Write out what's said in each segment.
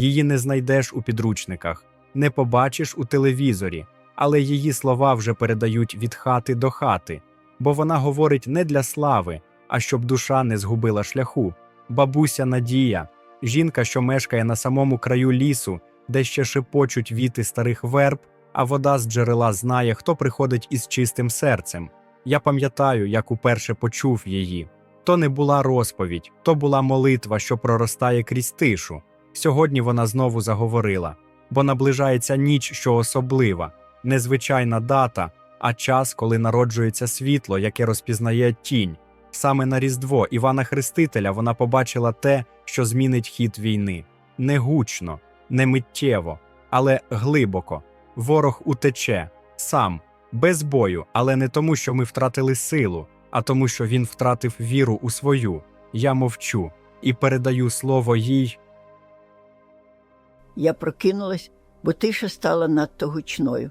Її не знайдеш у підручниках, не побачиш у телевізорі, але її слова вже передають від хати до хати, бо вона говорить не для слави, а щоб душа не згубила шляху. Бабуся Надія, жінка, що мешкає на самому краю лісу, де ще шепочуть віти старих верб, а вода з джерела знає, хто приходить із чистим серцем. Я пам'ятаю, як уперше почув її. То не була розповідь, то була молитва, що проростає крізь тишу. Сьогодні вона знову заговорила, бо наближається ніч, що особлива, незвичайна дата, а час, коли народжується світло, яке розпізнає тінь. Саме на Різдво Івана Хрестителя вона побачила те, що змінить хід війни не гучно, не миттєво, але глибоко. Ворог утече сам, без бою, але не тому, що ми втратили силу, а тому, що він втратив віру у свою. Я мовчу і передаю слово їй. Я прокинулась, бо тиша стала надто гучною.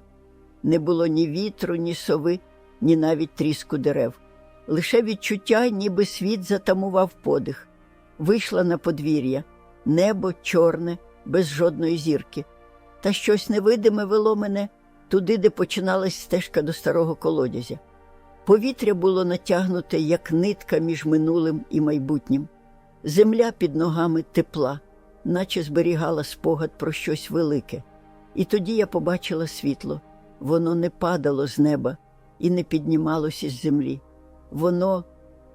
Не було ні вітру, ні сови, ні навіть тріску дерев. Лише відчуття, ніби світ затамував подих. Вийшла на подвір'я, небо чорне, без жодної зірки. Та щось невидиме вело мене туди, де починалась стежка до старого колодязя. Повітря було натягнуте, як нитка між минулим і майбутнім. Земля під ногами тепла, наче зберігала спогад про щось велике. І тоді я побачила світло. Воно не падало з неба і не піднімалося із землі. Воно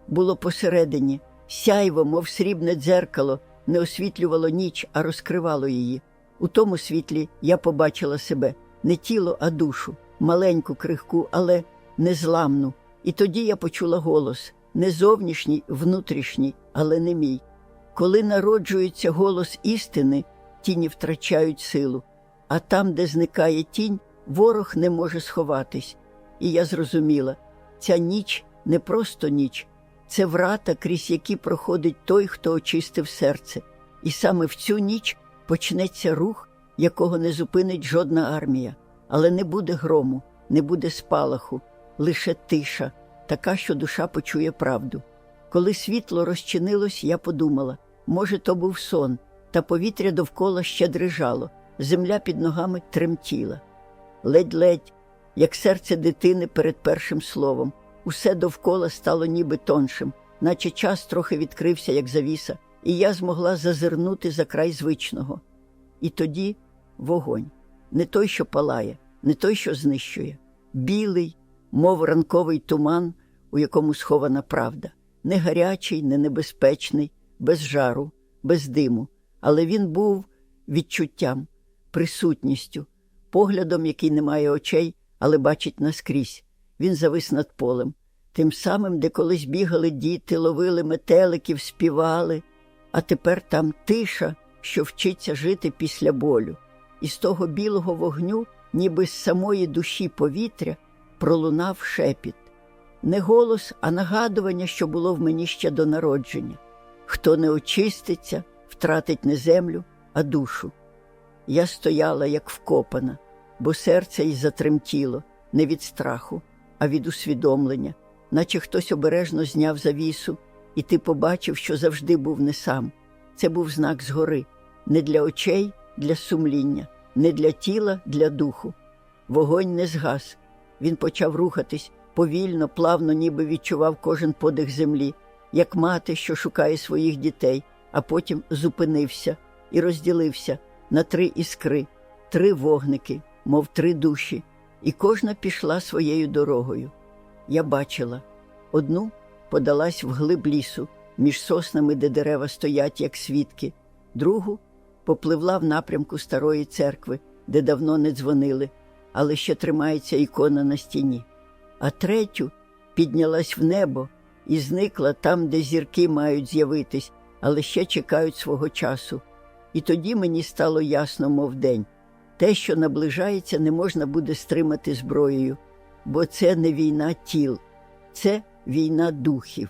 було посередині, сяйво, мов срібне дзеркало, не освітлювало ніч, а розкривало її. У тому світлі я побачила себе не тіло, а душу, маленьку крихку, але незламну. І тоді я почула голос не зовнішній, внутрішній, але не мій. Коли народжується голос істини, тіні втрачають силу, а там, де зникає тінь, ворог не може сховатись. І я зрозуміла, ця ніч не просто ніч, це врата, крізь які проходить той, хто очистив серце. І саме в цю ніч почнеться рух, якого не зупинить жодна армія, але не буде грому, не буде спалаху, лише тиша, така, що душа почує правду. Коли світло розчинилось, я подумала, може, то був сон, та повітря довкола ще дрижало, земля під ногами тремтіла. Ледь-ледь, як серце дитини перед першим словом, усе довкола стало ніби тоншим, наче час трохи відкрився, як завіса, і я змогла зазирнути за край звичного. І тоді вогонь, не той, що палає, не той, що знищує, білий, мов ранковий туман, у якому схована правда, не гарячий, не небезпечний, без жару, без диму, але він був відчуттям, присутністю, поглядом, який не має очей, але бачить наскрізь. Він завис над полем, тим самим, де колись бігали діти, ловили метеликів, співали, а тепер там тиша, що вчиться жити після болю. І з того білого вогню, ніби з самої душі повітря, пролунав шепіт. Не голос, а нагадування, що було в мені ще до народження. Хто не очиститься, втратить не землю, а душу. Я стояла, як вкопана, бо серце й затремтіло не від страху, а від усвідомлення, наче хтось обережно зняв завісу, і ти побачив, що завжди був не сам. Це був знак згори, не для очей, для сумління, не для тіла, для духу. Вогонь не згас. Він почав рухатись повільно, плавно, ніби відчував кожен подих землі, як мати, що шукає своїх дітей, а потім зупинився і розділився на три іскри, три вогники, мов три душі, і кожна пішла своєю дорогою. Я бачила. Одну подалась вглиб лісу, між соснами, де дерева стоять, як свідки, другу попливла в напрямку старої церкви, де давно не дзвонили, але ще тримається ікона на стіні, а третю піднялась в небо і зникла там, де зірки мають з'явитись, але ще чекають свого часу. І тоді мені стало ясно, мов день. Те, що наближається, не можна буде стримати зброєю, бо це не війна тіл, це війна духів.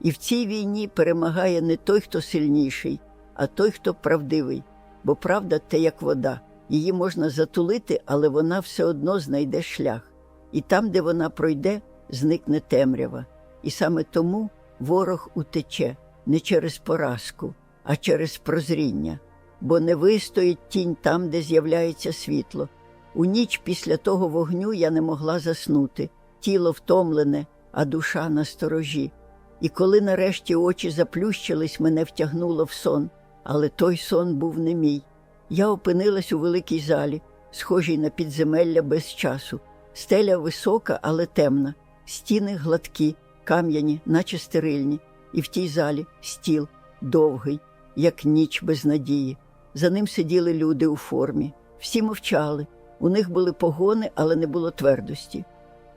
І в цій війні перемагає не той, хто сильніший, а той, хто правдивий, бо правда те як вода. Її можна затулити, але вона все одно знайде шлях. І там, де вона пройде, зникне темрява. І саме тому ворог утече не через поразку, а через прозріння. бо не вистоїть тінь там, де з'являється світло. У ніч після того вогню я не могла заснути, тіло втомлене, а душа на сторожі. І коли нарешті очі заплющились, мене втягнуло в сон, але той сон був не мій. Я опинилась у великій залі, схожій на підземелля без часу. Стеля висока, але темна, стіни гладкі, кам'яні, наче стерильні, і в тій залі стіл довгий, як ніч без надії. За ним сиділи люди у формі. Всі мовчали. У них були погони, але не було твердості.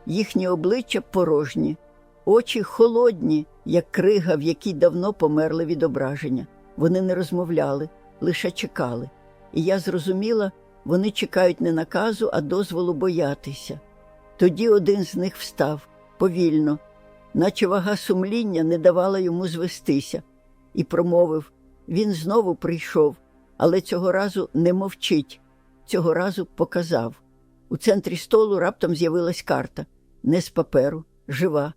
Їхні обличчя порожні, очі холодні, як крига, в якій давно померли відображення. Вони не розмовляли, лише чекали. І я зрозуміла, вони чекають не наказу, а дозволу боятися. Тоді один з них встав повільно, наче вага сумління не давала йому звестися, і промовив він знову прийшов, але цього разу не мовчить, цього разу показав. У центрі столу раптом з'явилась карта не з паперу, жива.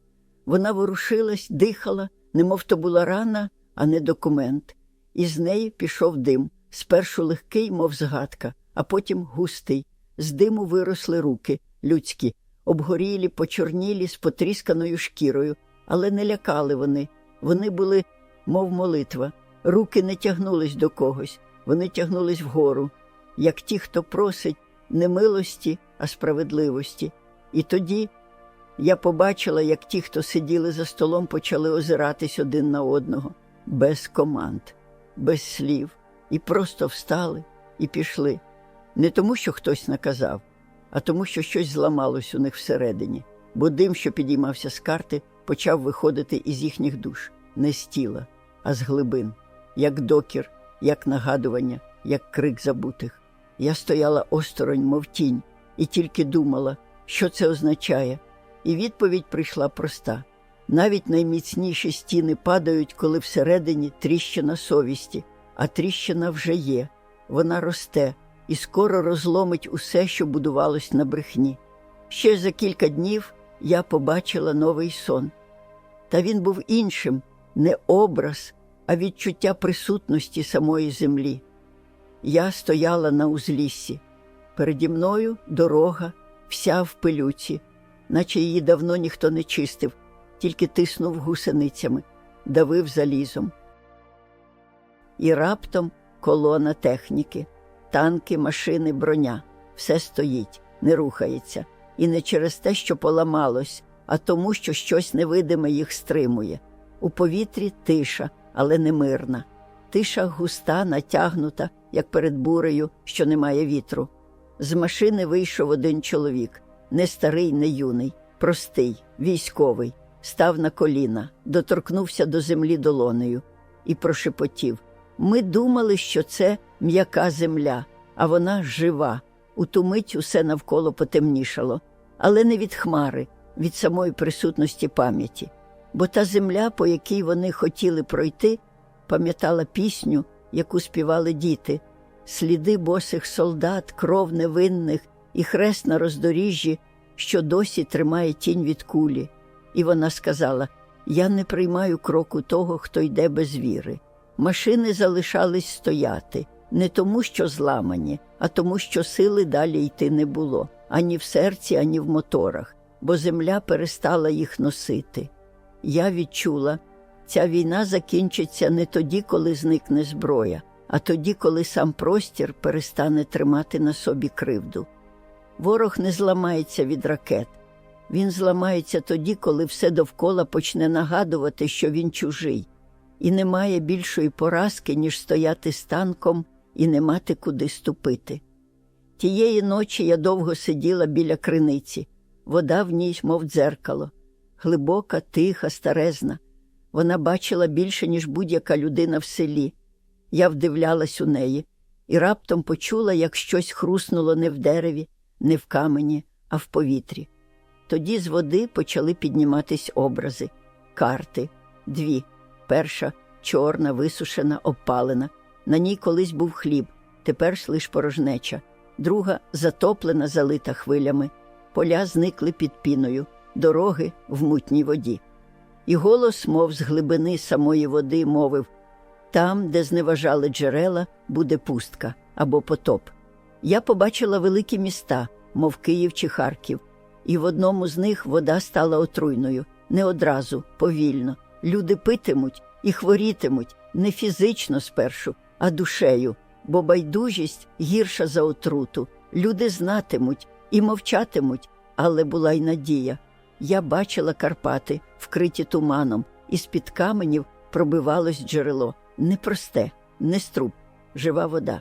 Вона ворушилась, дихала, немов то була рана, а не документ. І з неї пішов дим, спершу легкий, мов згадка, а потім густий. З диму виросли руки, людські, обгорілі, почорнілі, з потрісканою шкірою, але не лякали вони. Вони були, мов молитва. Руки не тягнулись до когось, вони тягнулись вгору, як ті, хто просить не милості, а справедливості. І тоді я побачила, як ті, хто сиділи за столом, почали озиратись один на одного, без команд, без слів, і просто встали і пішли. Не тому, що хтось наказав, а тому, що щось зламалось у них всередині, бо дим, що підіймався з карти, почав виходити із їхніх душ, не з тіла, а з глибин, як докір, як нагадування, як крик забутих. Я стояла осторонь, мов тінь, і тільки думала, що це означає. І відповідь прийшла проста. Навіть найміцніші стіни падають, коли всередині тріщина совісті, а тріщина вже є, вона росте і скоро розломить усе, що будувалось на брехні. Ще за кілька днів я побачила новий сон. Та він був іншим, не образ, а відчуття присутності самої землі. Я стояла на узліссі. Переді мною дорога, вся в пилюці, наче її давно ніхто не чистив, тільки тиснув гусеницями, давив залізом. І раптом колона техніки, танки, машини, броня. Все стоїть, не рухається. І не через те, що поламалось, а тому, що щось невидиме їх стримує. У повітрі тиша, але не мирна. Тиша густа, натягнута, як перед бурею, що немає вітру. З машини вийшов один чоловік не старий, не юний, простий, військовий, став на коліна, доторкнувся до землі долонею і прошепотів. Ми думали, що це м'яка земля, а вона жива. У ту мить усе навколо потемнішало, але не від хмари, від самої присутності пам'яті. Бо та земля, по якій вони хотіли пройти, пам'ятала пісню, яку співали діти, сліди босих солдат, кров невинних і хрест на роздоріжжі, що досі тримає тінь від кулі. І вона сказала: Я не приймаю кроку того, хто йде без віри. Машини залишались стояти не тому, що зламані, а тому, що сили далі йти не було ані в серці, ані в моторах, бо земля перестала їх носити. Я відчула, ця війна закінчиться не тоді, коли зникне зброя, а тоді, коли сам простір перестане тримати на собі кривду. Ворог не зламається від ракет. Він зламається тоді, коли все довкола почне нагадувати, що він чужий, і немає більшої поразки, ніж стояти з танком і не мати куди ступити. Тієї ночі я довго сиділа біля криниці, вода в ній, мов дзеркало, глибока, тиха, старезна. Вона бачила більше, ніж будь-яка людина в селі. Я вдивлялась у неї і раптом почула, як щось хруснуло не в дереві, не в камені, а в повітрі. Тоді з води почали підніматись образи, карти, дві. Перша чорна, висушена, обпалена. На ній колись був хліб, тепер ж лиш порожнеча. Друга затоплена, залита хвилями. Поля зникли під піною, дороги в мутній воді. І голос, мов з глибини самої води, мовив Там, де зневажали джерела, буде пустка або потоп. Я побачила великі міста, мов Київ чи Харків, і в одному з них вода стала отруйною, не одразу, повільно. Люди питимуть і хворітимуть не фізично спершу, а душею, бо байдужість гірша за отруту. Люди знатимуть і мовчатимуть, але була й надія. Я бачила Карпати, вкриті туманом, і з-під каменів пробивалось джерело. Непросте, не струб, жива вода.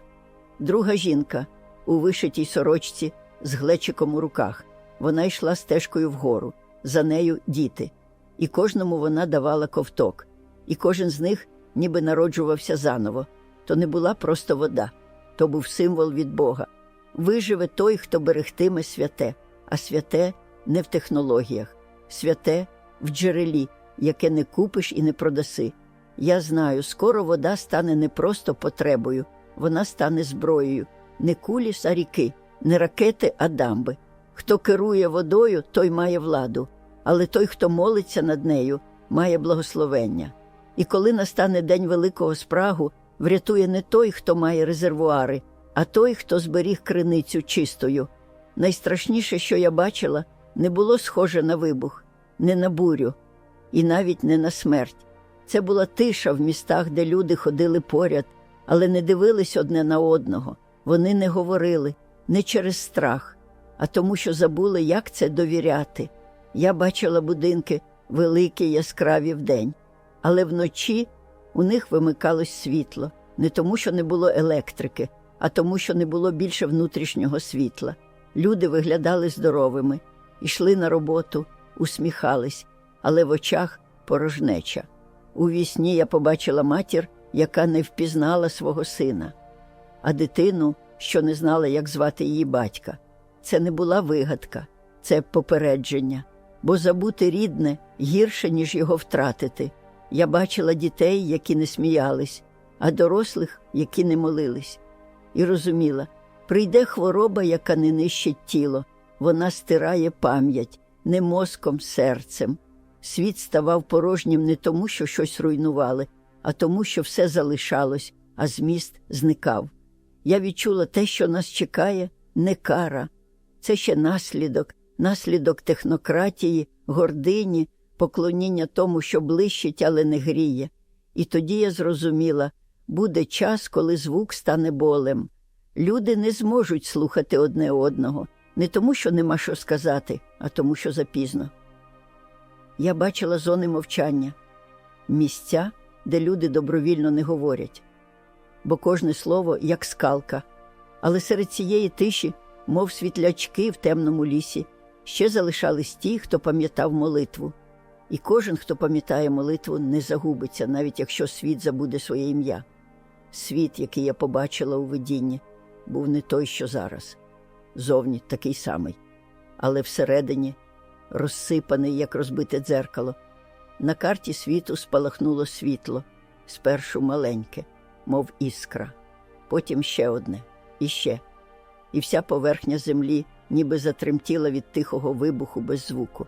Друга жінка у вишитій сорочці з глечиком у руках. Вона йшла стежкою вгору, за нею діти, і кожному вона давала ковток, і кожен з них ніби народжувався заново. То не була просто вода, то був символ від Бога. Виживе той, хто берегтиме святе, а святе не в технологіях, святе в джерелі, яке не купиш і не продаси. Я знаю, скоро вода стане не просто потребою, вона стане зброєю, не кулі, а ріки, не ракети, а дамби. Хто керує водою, той має владу, але той, хто молиться над нею, має благословення. І коли настане день великого спрагу, врятує не той, хто має резервуари, а той, хто зберіг криницю чистою. Найстрашніше, що я бачила, не було схоже на вибух, не на бурю і навіть не на смерть. Це була тиша в містах, де люди ходили поряд, але не дивились одне на одного. Вони не говорили не через страх, а тому, що забули, як це довіряти. Я бачила будинки великі, яскраві вдень, але вночі у них вимикалось світло не тому, що не було електрики, а тому, що не було більше внутрішнього світла. Люди виглядали здоровими, йшли на роботу, усміхались, але в очах порожнеча. У вісні я побачила матір, яка не впізнала свого сина, а дитину, що не знала, як звати її батька. Це не була вигадка, це попередження, бо забути рідне гірше, ніж його втратити. Я бачила дітей, які не сміялись, а дорослих, які не молились, і розуміла, прийде хвороба, яка не нищить тіло, вона стирає пам'ять не мозком, серцем. Світ ставав порожнім не тому, що щось руйнували, а тому, що все залишалось, а зміст зникав. Я відчула те, що нас чекає, не кара. Це ще наслідок, наслідок технократії, гордині, поклоніння тому, що блищить, але не гріє. І тоді я зрозуміла буде час, коли звук стане болем. Люди не зможуть слухати одне одного, не тому, що нема що сказати, а тому, що запізно. Я бачила зони мовчання, місця, де люди добровільно не говорять, бо кожне слово як скалка. Але серед цієї тиші, мов світлячки в темному лісі, ще залишались ті, хто пам'ятав молитву. І кожен, хто пам'ятає молитву, не загубиться, навіть якщо світ забуде своє ім'я. Світ, який я побачила у видінні, був не той, що зараз, зовні такий самий, але всередині розсипаний, як розбите дзеркало. На карті світу спалахнуло світло, спершу маленьке, мов іскра, потім ще одне, і ще. І вся поверхня землі ніби затремтіла від тихого вибуху без звуку.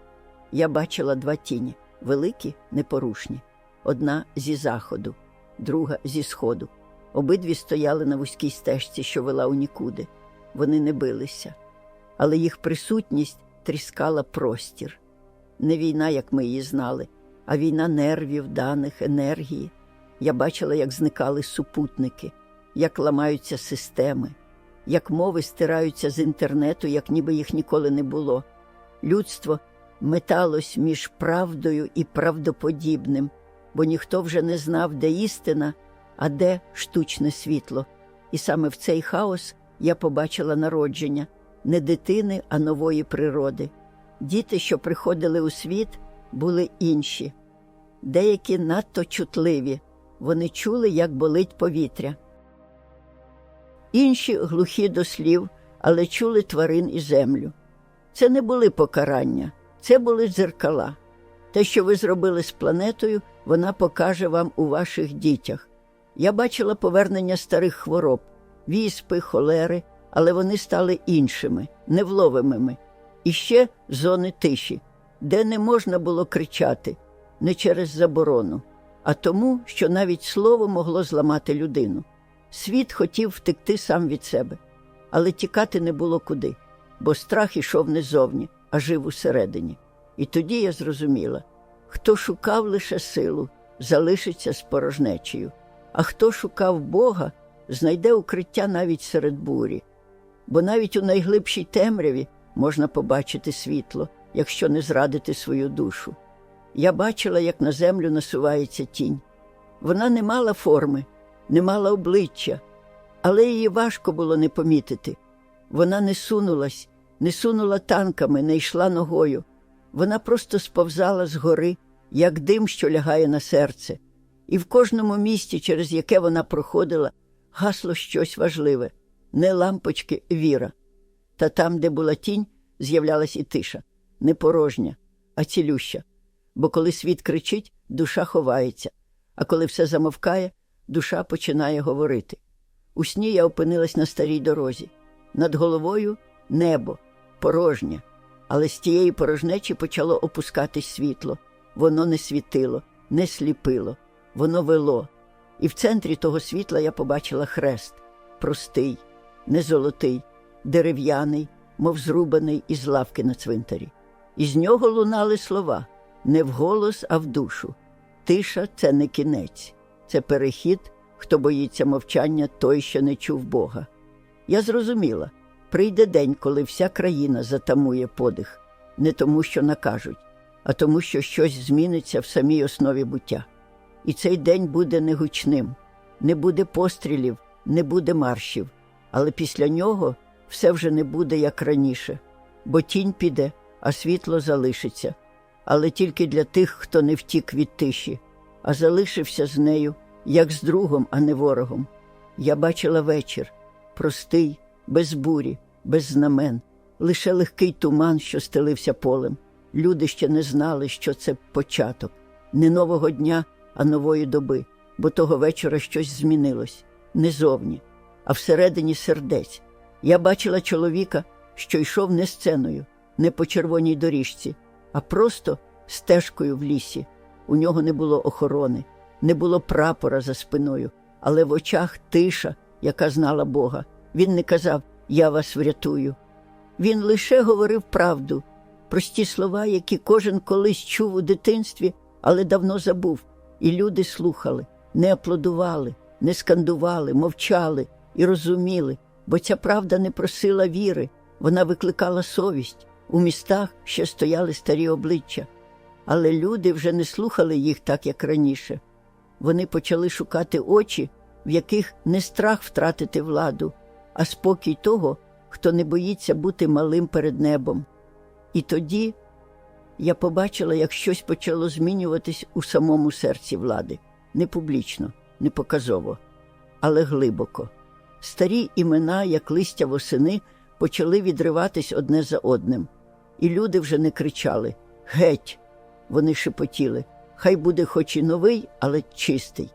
Я бачила два тіні великі, непорушні. Одна зі заходу, друга зі сходу. Обидві стояли на вузькій стежці, що вела у нікуди. Вони не билися, але їх присутність тріскала простір. Не війна, як ми її знали, а війна нервів, даних, енергії. Я бачила, як зникали супутники, як ламаються системи, як мови стираються з інтернету, як ніби їх ніколи не було. Людство металось між правдою і правдоподібним, бо ніхто вже не знав, де істина, а де штучне світло. І саме в цей хаос я побачила народження не дитини, а нової природи. Діти, що приходили у світ, були інші, деякі надто чутливі, вони чули, як болить повітря. Інші глухі до слів, але чули тварин і землю. Це не були покарання, це були дзеркала. Те, що ви зробили з планетою, вона покаже вам у ваших дітях. Я бачила повернення старих хвороб, віспи, холери, але вони стали іншими, невловимими. І ще зони тиші, де не можна було кричати, не через заборону, а тому, що навіть слово могло зламати людину. Світ хотів втекти сам від себе, але тікати не було куди, бо страх ішов не зовні, а жив усередині. І тоді я зрозуміла, хто шукав лише силу, залишиться з порожнечею, а хто шукав Бога, знайде укриття навіть серед бурі. Бо навіть у найглибшій темряві можна побачити світло, якщо не зрадити свою душу. Я бачила, як на землю насувається тінь. Вона не мала форми, не мала обличчя, але її важко було не помітити. Вона не сунулась, не сунула танками, не йшла ногою. Вона просто сповзала з гори, як дим, що лягає на серце, і в кожному місті, через яке вона проходила, гасло щось важливе не лампочки віра. Та там, де була тінь, з'являлась і тиша, не порожня, а цілюща. Бо коли світ кричить, душа ховається, а коли все замовкає, душа починає говорити. У сні я опинилась на старій дорозі. Над головою небо, порожнє, але з тієї порожнечі почало опускатись світло. Воно не світило, не сліпило, воно вело. І в центрі того світла я побачила хрест простий, не золотий, дерев'яний, мов зрубаний із лавки на цвинтарі. Із нього лунали слова не вголос, а в душу. Тиша це не кінець, це перехід, хто боїться мовчання, той, що не чув Бога. Я зрозуміла. Прийде день, коли вся країна затамує подих, не тому, що накажуть, а тому, що щось зміниться в самій основі буття. І цей день буде негучним, не буде пострілів, не буде маршів, але після нього все вже не буде як раніше, бо тінь піде, а світло залишиться, але тільки для тих, хто не втік від тиші, а залишився з нею, як з другом, а не ворогом. Я бачила вечір простий, без бурі, без знамен, лише легкий туман, що стелився полем. Люди ще не знали, що це початок, не нового дня, а нової доби, бо того вечора щось змінилось не зовні, а всередині сердець. Я бачила чоловіка, що йшов не сценою, не по червоній доріжці, а просто стежкою в лісі. У нього не було охорони, не було прапора за спиною, але в очах тиша, яка знала Бога. Він не казав Я вас врятую. Він лише говорив правду, прості слова, які кожен колись чув у дитинстві, але давно забув. І люди слухали, не аплодували, не скандували, мовчали і розуміли, бо ця правда не просила віри, вона викликала совість. У містах ще стояли старі обличчя, але люди вже не слухали їх так, як раніше. Вони почали шукати очі, в яких не страх втратити владу, а спокій того, хто не боїться бути малим перед небом. І тоді я побачила, як щось почало змінюватись у самому серці влади, не публічно, не показово, але глибоко. Старі імена, як листя восени, почали відриватись одне за одним, і люди вже не кричали Геть! Вони шепотіли, хай буде хоч і новий, але чистий.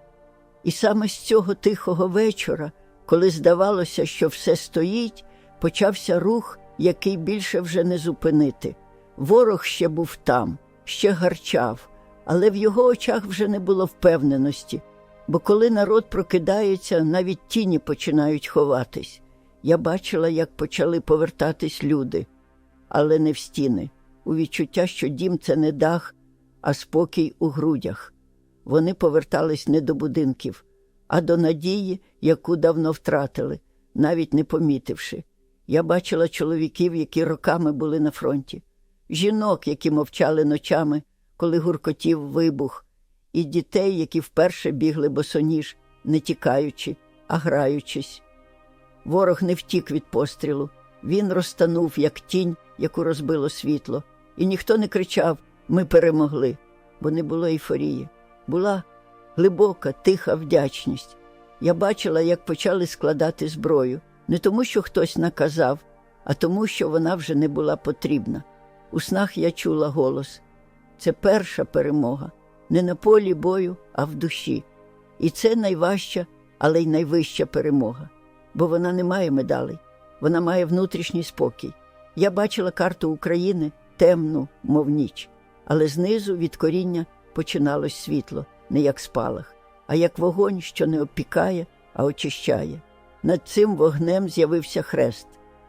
І саме з цього тихого вечора, коли здавалося, що все стоїть, почався рух, який більше вже не зупинити. Ворог ще був там, ще гарчав, але в його очах вже не було впевненості, бо коли народ прокидається, навіть тіні починають ховатись. Я бачила, як почали повертатись люди, але не в стіни, у відчуття, що дім це не дах, а спокій у грудях. Вони повертались не до будинків, а до надії, яку давно втратили, навіть не помітивши. Я бачила чоловіків, які роками були на фронті, жінок, які мовчали ночами, коли гуркотів вибух, і дітей, які вперше бігли босоніж, не тікаючи, а граючись. Ворог не втік від пострілу, він розтанув, як тінь, яку розбило світло, і ніхто не кричав Ми перемогли, бо не було ейфорії. Була глибока, тиха вдячність. Я бачила, як почали складати зброю, не тому, що хтось наказав, а тому, що вона вже не була потрібна. У снах я чула голос це перша перемога, не на полі бою, а в душі. І це найважча, але й найвища перемога, бо вона не має медалей, вона має внутрішній спокій. Я бачила карту України темну, мов ніч, але знизу від коріння починалось світло, не як спалах, а як вогонь, що не опікає, а очищає. Над цим вогнем з'явився хрест,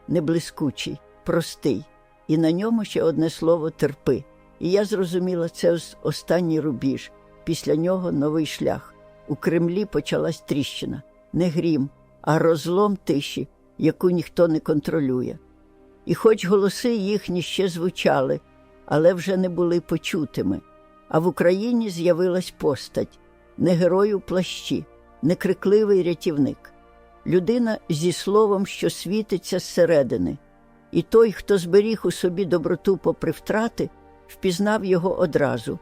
не блискучий, простий, і на ньому ще одне слово терпи. І я зрозуміла, це останній рубіж. Після нього новий шлях. У Кремлі почалась тріщина, не грім, а розлом тиші, яку ніхто не контролює. І хоч голоси їхні ще звучали, але вже не були почутими. А в Україні з'явилась постать не герой у плащі, не крикливий рятівник, людина зі словом, що світиться зсередини. І той, хто зберіг у собі доброту попри втрати, впізнав його одразу.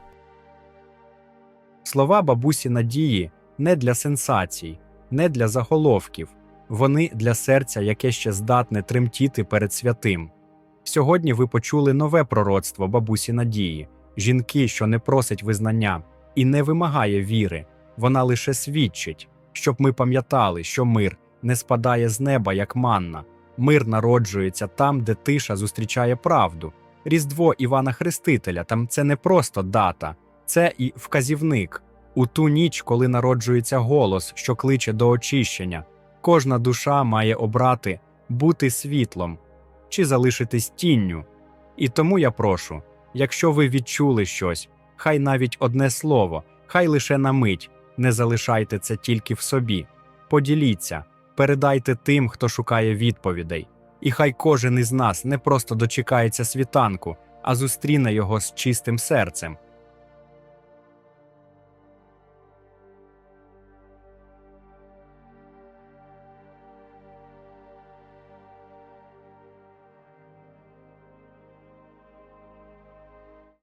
Слова бабусі Надії не для сенсацій, не для заголовків, вони для серця, яке ще здатне тремтіти перед святим. Сьогодні ви почули нове пророцтво бабусі Надії, жінки, що не просить визнання і не вимагає віри, вона лише свідчить, щоб ми пам'ятали, що мир не спадає з неба, як манна, мир народжується там, де тиша зустрічає правду. Різдво Івана Хрестителя там це не просто дата, це і вказівник. У ту ніч, коли народжується голос, що кличе до очищення, кожна душа має обрати бути світлом чи залишитись тінню. І тому я прошу, якщо ви відчули щось, хай навіть одне слово, хай лише на мить, не залишайте це тільки в собі. Поділіться, передайте тим, хто шукає відповідей. І хай кожен із нас не просто дочекається світанку, а зустріне його з чистим серцем.